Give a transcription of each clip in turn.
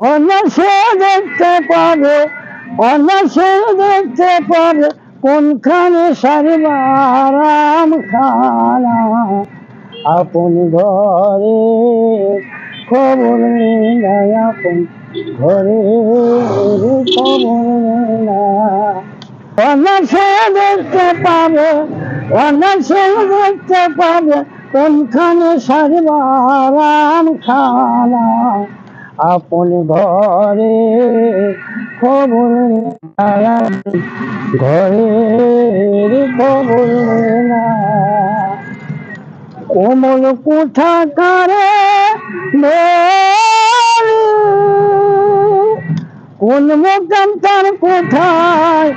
অনাসে দেখতে পাবে অনাসে দেখতে পাবে কোনখানে সারিবার খানা? আপন ঘরে খবর নেই আপন ঘরে খবর না। অনাসে দেখতে পাবে অনাসে দেখতে পাবে কোনখানে সারিবার খানা? আপন ঘরে খবর ঘরের খবর কোমল কোথা কারে কোন মোকাম তার কোথায়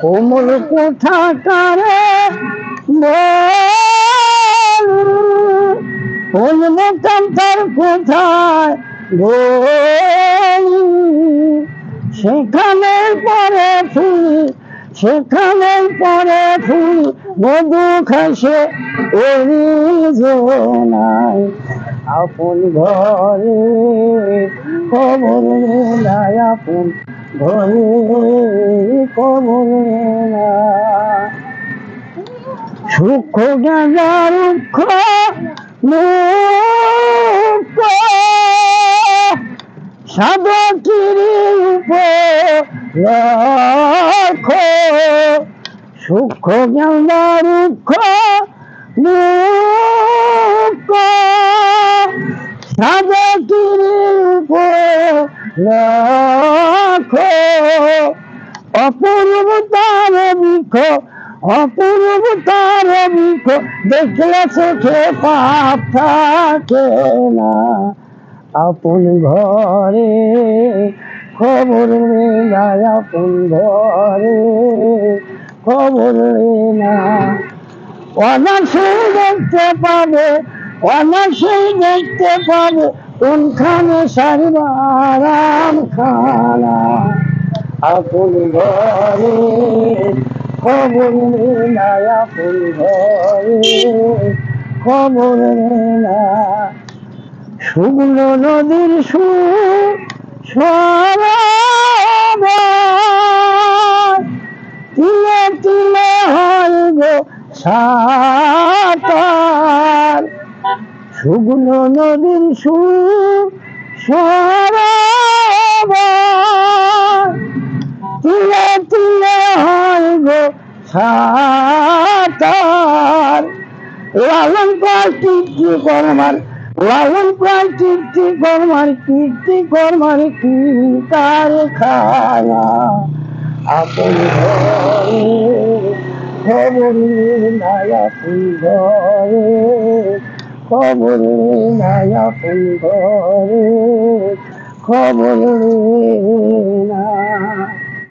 কোমল কোথা কারে কোন তার কোথায় পরে ফুলি সেখানে পরে ফুল মধু খাসে আপন ঘরে নাই আপন ঘরে খবর সুখ গাঁজা রুক্ষ মুখ সাধকিরি উপর সুখ জ্ঞানা রুক্ষ মুখ সাধকিরি উপর অপূর্ব তার অপূর্ব তার দেখলে চোখে পাপ থাকে না। আপন ঘরে খবর নাই, আপন ঘরে খবর না অনাসে দেখতে পাবে অনাসে দেখতে পাবে, কোনখানে সারবারাম খানা আপন ঘরে খবর নাই আপন ঘরে না শুকনো নদীর সু তিলে তিলে হয় গো সাতার শুকনো নদীর সু তিলে সাতার। লালন পাল কীর্তি করমার, লালন পাল কীর্তি করমার কীর্তি করমার কি তার খানা আপন খবর নাই আপন ঘরে, খবর আপন ঘরে, খবর না